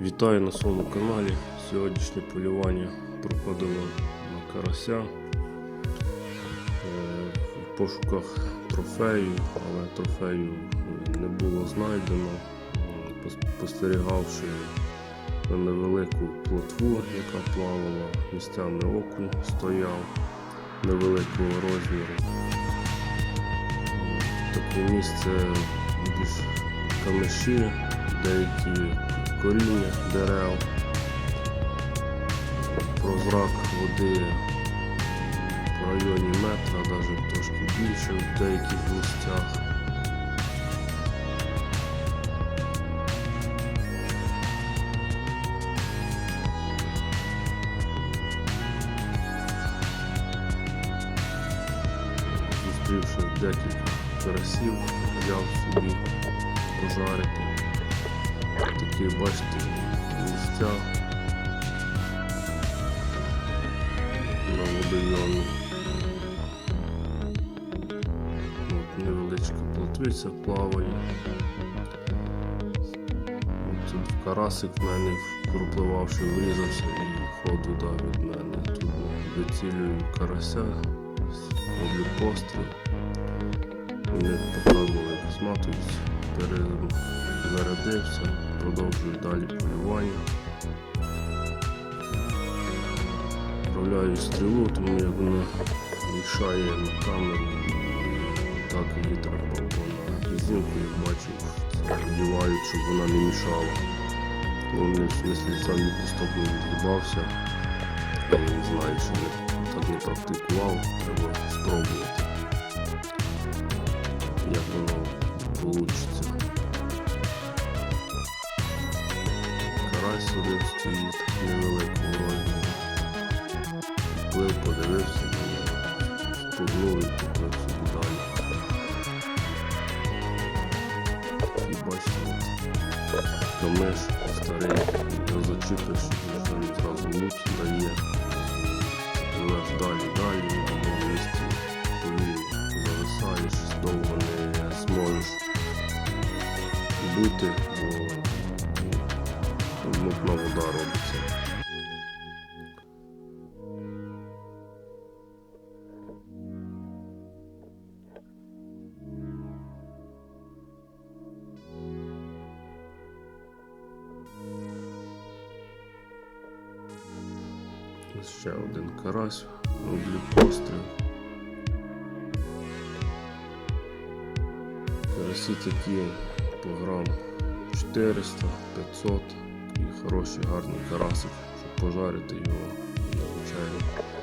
Вітаю на своєму каналі. Сьогоднішнє полювання проходило на карася Е, в пошуках трофею, але трофею не було знайдено. Спостерігавши на невелику плотву, яка плавала, місцями окунь стояв невеликого розміру. Таке місце більш камеші, деякі коріння дерев, прозрак води в районі метра, навіть трошки більше в деяких місцях. Зустрівши декілька карасів, взяв собі. Такі, бачите, місця на водойомі. От невеличка плотвиця плаває. От Тут карасик в мене, пропливавши, врізався і ходу дав від мене. Тут вицілюю карася, роблю постріл. Вони показували, як зматуються, перезарядився, продовжую далі полювання. Вправляю стрілу, тому як вона мішає на камеру, так її треба було на резинку, як бачив, це щоб вона не мішала. Ну, в смислі сам ліпісток не. Я не знаю, що не, так не практикував, треба спробувати як воно получиться. Карась один стоїть невеликого розміру. Плив, подивився на нього, і поплив собі далі. І бачите, камеш старий, його зачіпиш, і він зразу лут дає. Пливеш далі, далі, в одному бути, бо мутна вода робиться. Ще один карась, роблю постріл. Карасі такі по грам 400, 500, і хороший, гарний карасик, щоб пожарити його на.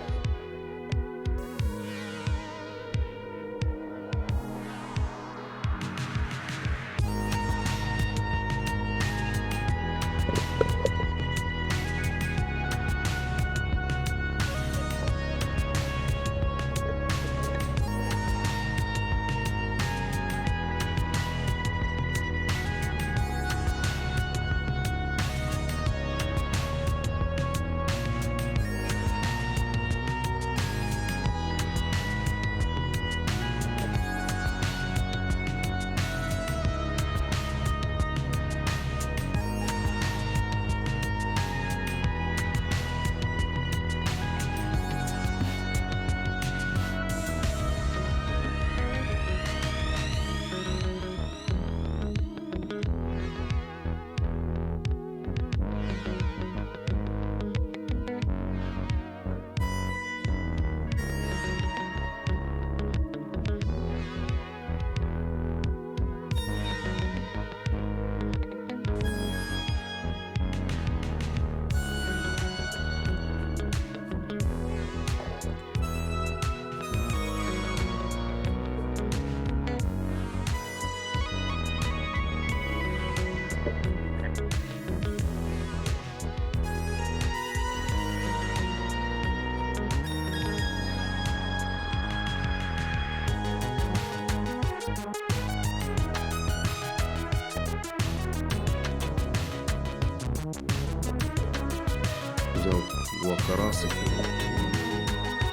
взяв два карасики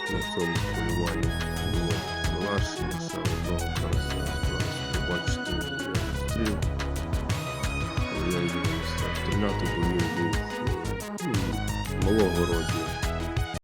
і на цьому полюванні було завершено ще одного карася. Зараз побачите, я зустрів. Я її не став стріляти, бо